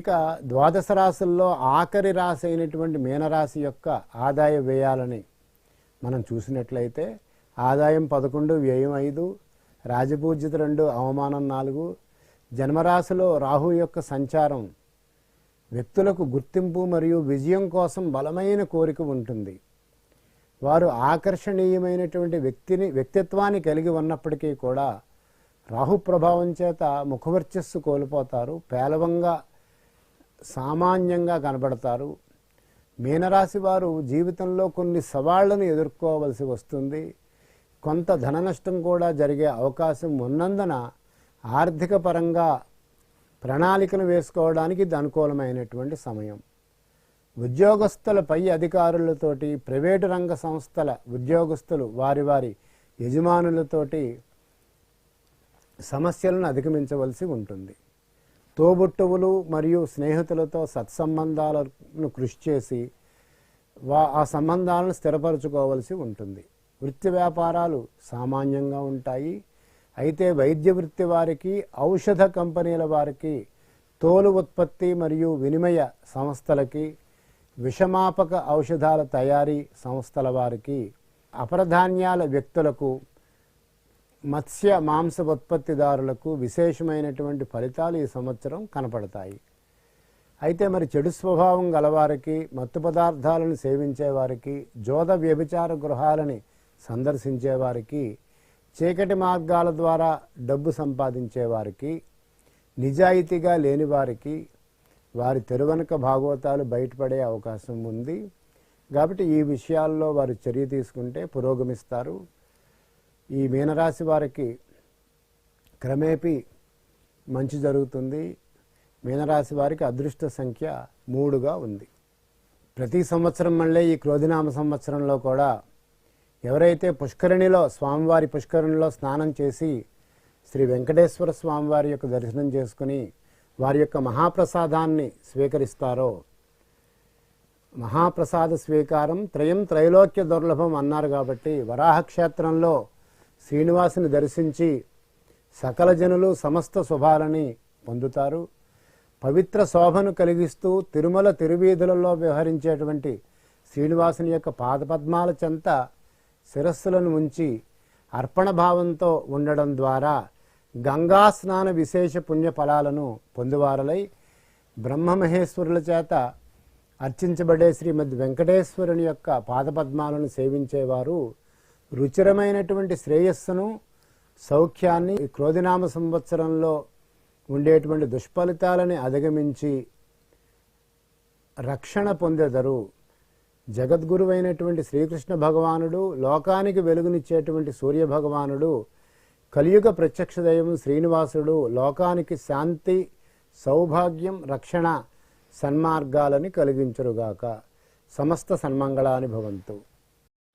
ఇక ద్వాదశ రాశుల్లో ఆఖరి రాశి అయినటువంటి మీనరాశి యొక్క ఆదాయ వ్యయాలని మనం చూసినట్లయితే ఆదాయం పదకొండు వ్యయం ఐదు రాజపూజిత రెండు అవమానం నాలుగు. జన్మరాశిలో రాహు యొక్క సంచారం వ్యక్తులకు గుర్తింపు మరియు విజయం కోసం బలమైన కోరిక ఉంటుంది. వారు ఆకర్షణీయమైనటువంటి వ్యక్తిని వ్యక్తిత్వాన్ని కలిగి ఉన్నప్పటికీ కూడా రాహు ప్రభావం చేత ముఖవర్చస్సు కోల్పోతారు. పేలవంగా సామాన్యంగా కనబడతారు. మీనరాశి వారు జీవితంలో కొన్ని సవాళ్ళను ఎదుర్కోవలసి వస్తుంది. కొంత ధన నష్టం కూడా జరిగే అవకాశం ఉన్నందున ఆర్థిక పరంగా ప్రణాళికను వేసుకోవడానికి ఇది అనుకూలమైనటువంటి సమయం. ఉద్యోగస్తుల పై అధికారులతోటి ప్రైవేటు రంగ సంస్థల ఉద్యోగస్తులు వారి వారి యజమానులతోటి సమస్యలను అధిగమించవలసి ఉంటుంది. తోబుట్టువులు మరియు స్నేహితులతో సత్సంబంధాలను కృషి చేసి వా ఆ సంబంధాలను స్థిరపరచుకోవలసి ఉంటుంది. వృత్తి వ్యాపారాలు సామాన్యంగా ఉంటాయి. అయితే వైద్య వృత్తి వారికి ఔషధ కంపెనీల వారికి తోలు ఉత్పత్తి మరియు వినిమయ సంస్థలకి విషమాపక ఔషధాల తయారీ సంస్థల వారికి అపరధాన్యాల వ్యక్తులకు మత్స్య మాంస ఉత్పత్తిదారులకు విశేషమైనటువంటి ఫలితాలు ఈ సంవత్సరం కనపడతాయి. అయితే మరి చెడు స్వభావం గలవారికి మత్తు పదార్థాలను సేవించేవారికి జోద వ్యభిచార గృహాలని సందర్శించేవారికి చీకటి మార్గాల ద్వారా డబ్బు సంపాదించేవారికి నిజాయితీగా లేని వారికి వారి తెరువనక భాగవతాలు బయటపడే అవకాశం ఉంది. కాబట్టి ఈ విషయాల్లో వారు చర్య తీసుకుంటే పురోగమిస్తారు. ఈ మీనరాశి వారికి క్రమేపీ మంచి జరుగుతుంది. మీనరాశి వారికి అదృష్ట సంఖ్య మూడుగా ఉంది. ప్రతి సంవత్సరం మళ్ళీ ఈ క్రోధినామ సంవత్సరంలో కూడా ఎవరైతే పుష్కరిణిలో స్వామివారి పుష్కరిణిలో స్నానం చేసి శ్రీ వెంకటేశ్వర స్వామివారి యొక్క దర్శనం చేసుకుని వారి యొక్క మహాప్రసాదాన్ని స్వీకరిస్తారో మహాప్రసాద స్వీకారం త్రయం త్రైలోక్య దుర్లభం అన్నారు కాబట్టి వరాహ క్షేత్రంలో శ్రీనివాసుని దర్శించి సకల జనులు సమస్త శుభాలని పొందుతారు. పవిత్ర శోభను కలిగిస్తూ తిరుమల తిరువీధులలో వ్యవహరించేటువంటి శ్రీనివాసుని యొక్క పాదపద్మాల చెంత శిరస్సులను ఉంచి అర్పణ భావంతో ఉండడం ద్వారా గంగా స్నాన విశేష పుణ్య ఫలాలను పొందువారలై బ్రహ్మమహేశ్వరుల చేత అర్చించబడే శ్రీమద్ వెంకటేశ్వరుని యొక్క పాదపద్మాలను సేవించేవారు రుచిరమైనటువంటి శ్రేయస్సును సౌఖ్యాన్ని క్రోధినామ సంవత్సరంలో ఉండేటువంటి దుష్ఫలితాలని అధిగమించి రక్షణ పొందెదరు జగద్గురువైనటువంటి శ్రీకృష్ణ భగవానుడు లోకానికి వెలుగునిచ్చేటువంటి సూర్య భగవానుడు కలియుగ ప్రత్యక్ష దైవం శ్రీనివాసుడు లోకానికి శాంతి సౌభాగ్యం రక్షణ సన్మార్గాలని కలిగించరుగాక. సమస్త సన్మంగళాని భవంతు.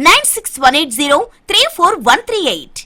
Nine six one eight zero three four one three eight